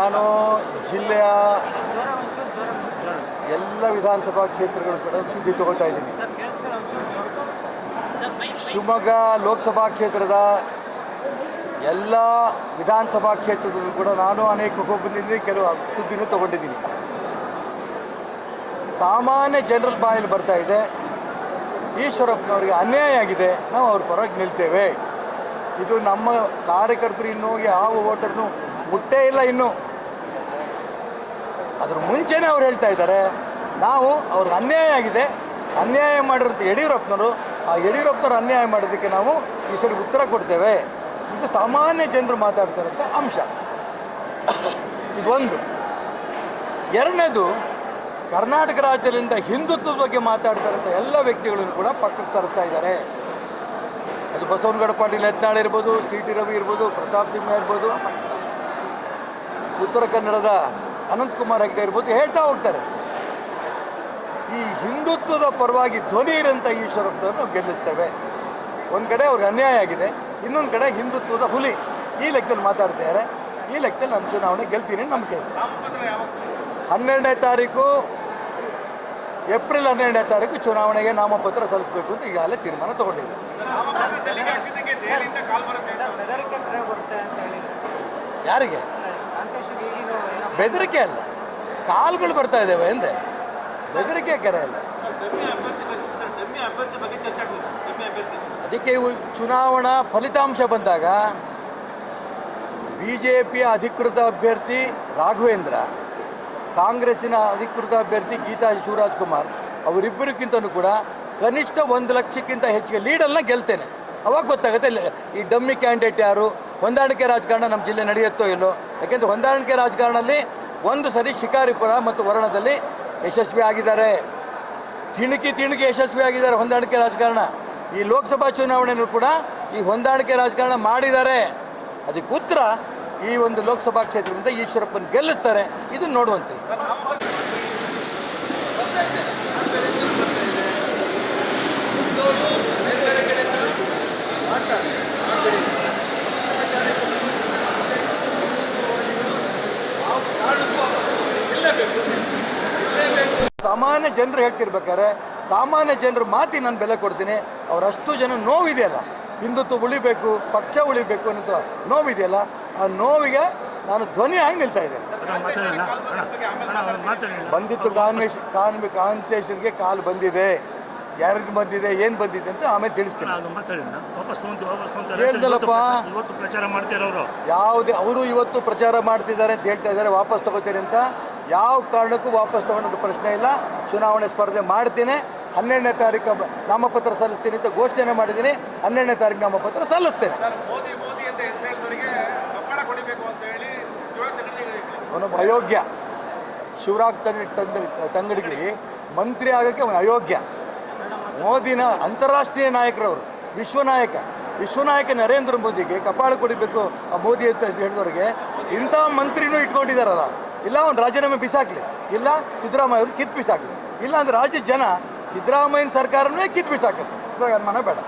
ನಾನು ಜಿಲ್ಲೆಯ ಎಲ್ಲ ವಿಧಾನಸಭಾ ಕ್ಷೇತ್ರಗಳು ಕೂಡ ಸುದ್ದಿ ತಗೊಳ್ತಾ ಇದ್ದೀನಿ. ಶಿವಮೊಗ್ಗ ಲೋಕಸಭಾ ಕ್ಷೇತ್ರದ ಎಲ್ಲ ವಿಧಾನಸಭಾ ಕ್ಷೇತ್ರದಲ್ಲೂ ಕೂಡ ನಾನು ಅನೇಕ ಕೆಲವು ಸುದ್ದಿನೂ ತಗೊಂಡಿದ್ದೀನಿ. ಸಾಮಾನ್ಯ ಜನರಲ್ ಬಾಯಲ್ಲಿ ಬರ್ತಾ ಇದೆ. ಈಶ್ವರಪ್ಪನವರಿಗೆ ಅನ್ಯಾಯ ಆಗಿದೆ. ನಾವು ಅವ್ರ ಪರವಾಗಿ ನಿಲ್ತೇವೆ. ಇದು ನಮ್ಮ ಕಾರ್ಯಕರ್ತರು ಇನ್ನೂ ಯಾವ ವೋಟರ್ನು ಮುಟ್ಟೇ ಇಲ್ಲ ಇನ್ನೂ. ಅದ್ರ ಮುಂಚೆನೇ ಅವ್ರು ಹೇಳ್ತಾ ಇದ್ದಾರೆ, ನಾವು ಅವ್ರಿಗೆ ಅನ್ಯಾಯ ಆಗಿದೆ, ಅನ್ಯಾಯ ಮಾಡಿರೋಂಥ ಯಡಿಯೂರಪ್ಪನವರು ಆ ಯಡಿಯೂರಪ್ಪನವ್ರು ಅನ್ಯಾಯ ಮಾಡೋದಕ್ಕೆ ನಾವು ಈ ಸರಿ ಉತ್ತರ ಕೊಡ್ತೇವೆ. ಇದು ಸಾಮಾನ್ಯ ಜನರು ಮಾತಾಡ್ತಾರಂಥ ಅಂಶ. ಇದೊಂದು. ಎರಡನೇದು, ಕರ್ನಾಟಕ ರಾಜ್ಯದಿಂದ ಹಿಂದುತ್ವದ ಬಗ್ಗೆ ಮಾತಾಡ್ತಾರಂಥ ಎಲ್ಲ ವ್ಯಕ್ತಿಗಳನ್ನು ಕೂಡ ಪಕ್ಕಕ್ಕೆ ಸರಿಸ್ತಾ ಇದ್ದಾರೆ. ಅದು ಬಸವನಗೌಡ ಪಾಟೀಲ್ ಯತ್ನಾಳ್ ಇರ್ಬೋದು, ಸಿ ಟಿ ರವಿ ಇರ್ಬೋದು, ಪ್ರತಾಪ್ ಸಿಂಹ ಇರ್ಬೋದು. ಉತ್ತರ ಕನ್ನಡದ ಅನಂತಕುಮಾರ್ ಹೆಗ್ಡೆ ಇರ್ಬೋದು ಹೇಳ್ತಾ ಹೋಗ್ತಾರೆ. ಈ ಹಿಂದುತ್ವದ ಪರವಾಗಿ ಧ್ವನಿ ಇರೋಂಥ ಈಶ್ವರಪ್ಪನವ್ರು ನಾವು ಗೆಲ್ಲಿಸ್ತೇವೆ. ಒಂದು ಕಡೆ ಅವ್ರಿಗೆ ಅನ್ಯಾಯ ಆಗಿದೆ, ಇನ್ನೊಂದು ಕಡೆ ಹಿಂದುತ್ವದ ಹುಲಿ. ಈ ಲೆಕ್ಕದಲ್ಲಿ ಮಾತಾಡ್ತಿದ್ದಾರೆ. ಈ ಲೆಕ್ಕದಲ್ಲಿ ನಾನು ಚುನಾವಣೆ ಗೆಲ್ತೀನಿ ನಂಬಿಕೆ ಇದೆ. ಹನ್ನೆರಡನೇ ತಾರೀಕು, ಏಪ್ರಿಲ್ ಹನ್ನೆರಡನೇ ತಾರೀಕು ಚುನಾವಣೆಗೆ ನಾಮಪತ್ರ ಸಲ್ಲಿಸಬೇಕು ಅಂತ ಈಗಾಗಲೇ ತೀರ್ಮಾನ ತಗೊಂಡಿದೆ. ಯಾರಿಗೆ? ಬೆದರಿಕೆ ಅಲ್ಲ. ಕಾಲ್ಗಳು ಬರ್ತಾ ಇದ್ದಾವೆ ಎಂದೆ ಬೆದರಿಕೆ ಕೆರೆ ಅಲ್ಲ. ಅದಕ್ಕೆ ಚುನಾವಣಾ ಫಲಿತಾಂಶ ಬಂದಾಗ ಬಿ ಜೆ ಪಿಯ ಅಧಿಕೃತ ಅಭ್ಯರ್ಥಿ ರಾಘವೇಂದ್ರ, ಕಾಂಗ್ರೆಸ್ಸಿನ ಅಧಿಕೃತ ಅಭ್ಯರ್ಥಿ ಗೀತಾ ಶಿವರಾಜ್ ಕುಮಾರ್ ಅವರಿಬ್ಬರಿಗಿಂತನೂ ಕೂಡ ಕನಿಷ್ಠ ಒಂದು ಲಕ್ಷಕ್ಕಿಂತ ಹೆಚ್ಚಿಗೆ ಲೀಡಲ್ನ ಗೆಲ್ತೇನೆ. ಅವಾಗ ಗೊತ್ತಾಗುತ್ತೆ, ಈ ಡಮ್ಮಿ ಕ್ಯಾಂಡಿಡೇಟ್ ಯಾರು, ಹೊಂದಾಣಿಕೆ ರಾಜಕಾರಣ ನಮ್ಮ ಜಿಲ್ಲೆ ನಡೆಯುತ್ತೋ ಇಲ್ಲೋ ಯಾಕೆಂದರೆ ಹೊಂದಾಣಿಕೆ ರಾಜಕಾರಣದಲ್ಲಿ ಒಂದು ಸರಿ ಶಿಕಾರಿಪುರ ಮತ್ತು ವರ್ಣದಲ್ಲಿ ಯಶಸ್ವಿ ಆಗಿದ್ದಾರೆ. ತಿಣುಕಿ ತಿಣುಕಿ ಯಶಸ್ವಿ ಆಗಿದ್ದಾರೆ ಹೊಂದಾಣಿಕೆ ರಾಜಕಾರಣ. ಈ ಲೋಕಸಭಾ ಚುನಾವಣೆಯಲ್ಲೂ ಕೂಡ ಈ ಹೊಂದಾಣಿಕೆ ರಾಜಕಾರಣ ಮಾಡಿದ್ದಾರೆ. ಅದಕ್ಕೆ ಉತ್ತರ ಈ ಒಂದು ಲೋಕಸಭಾ ಕ್ಷೇತ್ರದಿಂದ ಈಶ್ವರಪ್ಪನ ಗೆಲ್ಲಿಸ್ತಾರೆ. ಇದನ್ನು ನೋಡುವಂತೀವಿ ಸಾಮಾನ್ಯ ಜನರು ಹೇಳ್ತಿರ್ಬೇಕಾದ್ರೆ ಸಾಮಾನ್ಯ ಜನರು ಮಾತಿ ನಾನು ಬೆಲೆ ಕೊಡ್ತೀನಿ ಅವರಷ್ಟು ಜನ ನೋವಿದೆಯಲ್ಲ. ಹಿಂದುತ್ವ ಉಳಿಬೇಕು ಪಕ್ಷ ಉಳಿಬೇಕು ಅನ್ನೋ ನೋವಿದೆಯಲ್ಲ ಆ ನೋವಿಗೆ ನಾನು ಧ್ವನಿಯಾಗಿ ನಿಲ್ತಾ ಇದ್ದೇನೆ. ಬಂದಿತ್ತು ಕಾನ್ವೇಶ್ ಕಾನ್ವಿ ಕಾಂತೇಶನ್ಗೆ ಕಾಲ್ ಬಂದಿದೆ. ಯಾರಿಗೆ ಬಂದಿದೆ ಏನು ಬಂದಿದೆ ಅಂತ ಆಮೇಲೆ ತಿಳಿಸ್ತೀನಿ. ಹೇಳ್ದಲ್ಲಪ್ಪ. ಯಾವುದೇ ಅವರು ಇವತ್ತು ಪ್ರಚಾರ ಮಾಡ್ತಿದ್ದಾರೆ ಅಂತ ಹೇಳ್ತಾ ಇದ್ದಾರೆ ವಾಪಸ್ ತಗೋತೀರಿ ಅಂತ. ಯಾವ ಕಾರಣಕ್ಕೂ ವಾಪಸ್ ತಗೊಂಡ ಪ್ರಶ್ನೆ ಇಲ್ಲ. ಚುನಾವಣೆ ಸ್ಪರ್ಧೆ ಮಾಡ್ತೀನಿ. ಹನ್ನೆರಡನೇ ತಾರೀಕು ನಾಮಪತ್ರ ಸಲ್ಲಿಸ್ತೀನಿ ಅಂತ ಘೋಷಣೆ ಮಾಡಿದ್ದೀನಿ. ಹನ್ನೆರಡನೇ ತಾರೀಕು ನಾಮಪತ್ರ ಸಲ್ಲಿಸ್ತೇನೆ. ಅವನು ಅಯೋಗ್ಯ. ಶಿವರಾಜ್ ತಂಡ ತಂಗಡಿಗೆ ಮಂತ್ರಿ ಆಗೋಕ್ಕೆ ಅವನು ಅಯೋಗ್ಯ. ಮೋದಿನ ಅಂತಾರಾಷ್ಟ್ರೀಯ ನಾಯಕರವರು ವಿಶ್ವನಾಯಕ. ವಿಶ್ವನಾಯಕ ನರೇಂದ್ರ ಮೋದಿಗೆ ಕಪಾಳ ಕೊಡಿಬೇಕು ಆ ಮೋದಿ ಅಂತ ಹೇಳಿದವರಿಗೆ ಇಂಥ ಮಂತ್ರಿನೂ ಇಟ್ಕೊಂಡಿದ್ದಾರಲ್ಲ. ಇಲ್ಲ, ಅವ್ನು ರಾಜೀನಾಮೆ ಬಿಸಾಕ್ಲಿ. ಇಲ್ಲ ಸಿದ್ದರಾಮಯ್ಯ ಅವ್ರನ್ನ ಕಿತ್ತು ಬಿಸಾಕ್ಲಿ. ಇಲ್ಲ ಅಂದ್ರೆ ರಾಜ್ಯ ಜನ ಸಿದ್ದರಾಮಯ್ಯನ ಸರ್ಕಾರನೇ ಕಿತ್ ಬಿಸಾಕತ್ತೆ. ಅನುಮಾನ ಬೇಡ.